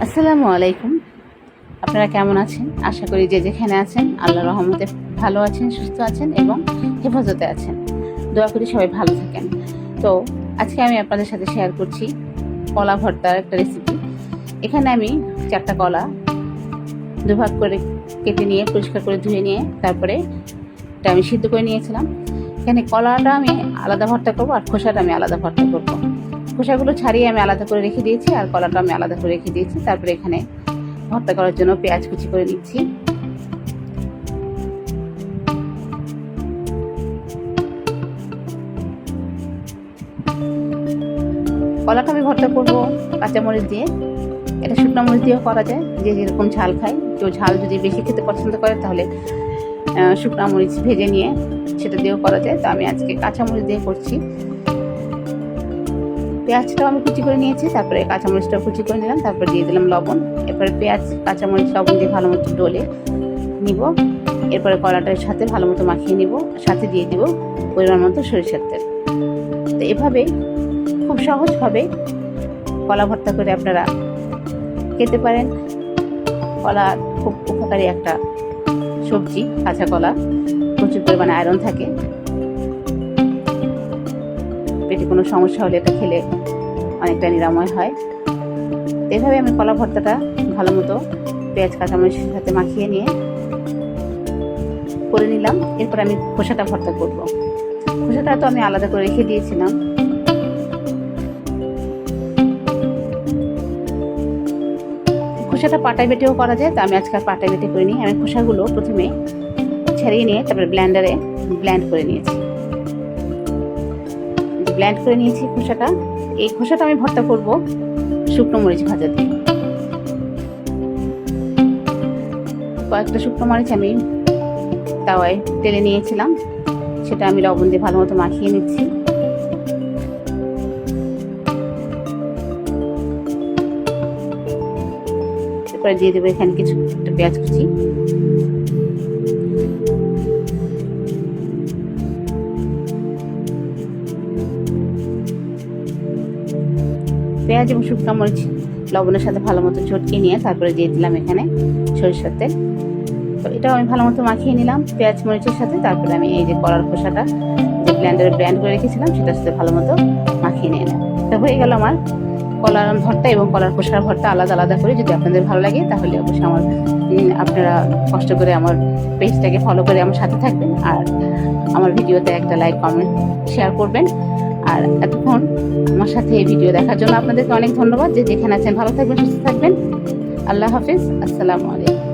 আসসালামু আলাইকুম। আপনারা কেমন আছেন? আশা করি যে যেখানে আছেন আল্লাহ রহমতে ভালো আছেন, সুস্থ আছেন এবং হেফাজতে আছেন। দোয়া করি সবাই ভালো থাকেন। তো, আজকে আমি আপনাদের সাথে শেয়ার করছি কলা ভর্তার একটা রেসিপি এখানে আমি চারটা কলা দুভাগ করে কেটে নিয়ে, পরিষ্কার করে ধুয়ে নিয়ে তারপরে এটা আমি সিদ্ধ করে নিয়েছিলাম। এখানে কলাটা আমি আলাদা ভর্তা করব আর খোসাটা আমি আলাদা ভর্তা করব। খোসাগুলো ছাড়িয়ে আমি আলাদা করে রেখে দিয়েছি আর কলাটা আমি আলাদা করে রেখে দিয়েছি। তারপরে এখানে ভর্তা করার জন্য পেঁয়াজ কুচি করে নিচ্ছি। কলাটা আমি ভর্তা করব কাঁচামরিচ দিয়ে। এটা শুকনো মরিচ দিয়েও করা যায়, যে যেরকম ঝাল খায়। কেউ ঝাল যদি বেশি খেতে পছন্দ করে তাহলে শুকনো মরিচ ভেজে নিয়ে সেটা দিয়েও করা যায়। তো আমি আজকে কাঁচামরিচ দিয়ে করছি। পেঁয়াজটাও আমি কুচি করে নিয়েছি, তারপরে কাঁচামরিচটাও কুচি করে নিলাম, তারপরে দিয়ে দিলাম লবণ। এরপরে পেঁয়াজ, কাঁচামরিচ, লবণ দিয়ে ভালো মতো ডলে নিব। এরপরে কলাটার সাথে ভালো মতো মাখিয়ে নিব, সাথে দিয়ে দিব পরিমাণ মতো সরিষার তেল। তো এভাবে খুব সহজভাবে কলা ভর্তা করে আপনারা খেতে পারেন। কলা খুব উপকারী একটা সবজি, কাঁচা কলা। প্রচুর পরিমাণে আয়রন থাকে। পেটে কোনো সমস্যা হলে এটা খেলে অনেকটা নিরাময় হয়। এভাবে আমি কলা ভর্তাটা ভালো মতো পেঁয়াজ কাঁচামরিচের সাথে মাখিয়ে নিয়ে করে নিলাম। এরপর আমি খোসাটা ভর্তা করব। খোসাটা তো আমি আলাদা করে রেখে দিয়েছিলাম। খোসাটা পাটায় বেটেও করা যায়, তো আমি আজকাল পাটায় বেটে করে নিই আমি খোসাগুলো প্রথমে ছাড়িয়ে নিয়ে তারপরে ব্ল্যান্ডারে ব্ল্যান্ড করে নিয়েছি। ব্ল্যান্ড করে নিয়েছি খোসাটা। এই খোসাটা আমি ভর্তা করব শুকনো মরিচ ভাজা দিয়ে কয়েকটা শুকনো মরিচ আমি তাওয়ায় তেলে নিয়েছিলাম। সেটা আমি লবণ দিয়ে ভালো মতো মাখিয়ে নিচ্ছি। এরপরে দিয়ে দেবো এখানে কিছু একটা পেঁয়াজ কুচি। পেঁয়াজ এবং শুকনো মরিচ লবণের সাথে ভালো মতো চটকে নিয়ে তারপরে দিয়ে দিলাম এখানে সরিষার তেল। তো এটাও আমি ভালো মতো মাখিয়ে নিলাম পেঁয়াজ মরিচের সাথে। তারপরে আমি এই যে কলার খোসাটা যে ব্ল্যান্ডারে ব্ল্যান্ড করে রেখেছিলাম, সেটার সাথে ভালো মতো মাখিয়ে নিয়ে নিলাম। তো হয়ে গেল আমার কলার ভর্তা এবং কলার খোসার ভর্তা আলাদা আলাদা করে। যদি আপনাদের ভালো লাগে তাহলে অবশ্যই আমার আপনারা কষ্ট করে আমার পেজটাকে ফলো করে আমার সাথে থাকবেন। আর আমার ভিডিওতে একটা লাইক কমেন্ট শেয়ার করবেন। আর এতক্ষণ আমার সাথে এই ভিডিও দেখার জন্য আপনাদেরকে অনেক ধন্যবাদ যে যেখানে আছেন, ভালো থাকবেন, সুস্থ থাকবেন। আল্লাহ হাফিজ, আসসালামু আলাইকুম।